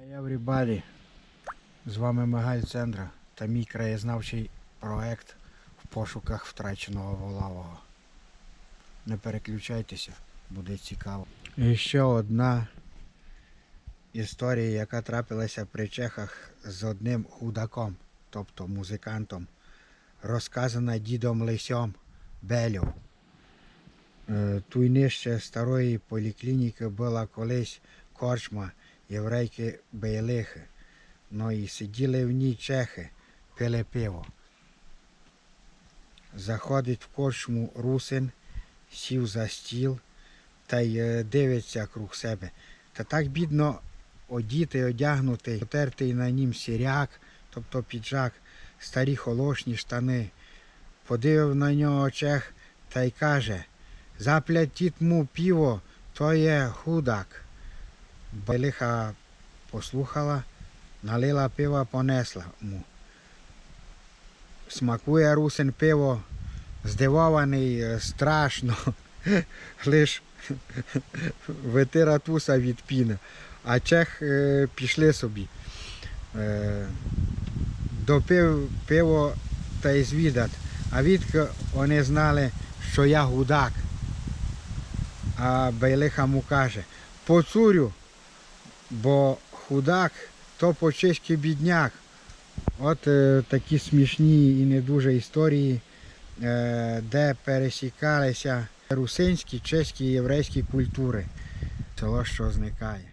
Hi everybody! З вами Мигаль Цендра та мій краєзнавчий проект в пошуках втраченого волавого. Не переключайтеся, буде цікаво. І ще одна історія, яка трапилася при чехах з одним худаком, тобто музикантом, розказана дідом Лисьом Белю. Е, Туйнище старої поліклініки була колись корчма єврейки Бейлихи. Ну і сиділи в ній чехи, пили пиво. Заходить в корчму русин, сів за стіл та й е, дивиться круг себе. Та так бідно одітий, одягнутий, потертий на нім сіряк, тобто піджак, старі холошні штани. Подивив на нього чех та й каже, заплатіть му піво, то є худак. Байлиха послухала, налила пива, понесла му. Смакує русин пиво, здивований страшно, лиш витира туса від піни. А чех е, пішли собі. Е, допив пиво та й звідат. А відки вони знали, що я гудак. А Байлиха му каже, поцурю, бо худак то по-чеськи бідняк. От е, такі смішні і не дуже історії, е, де пересікалися русинські, чеські і єврейські культури. Село що зникає.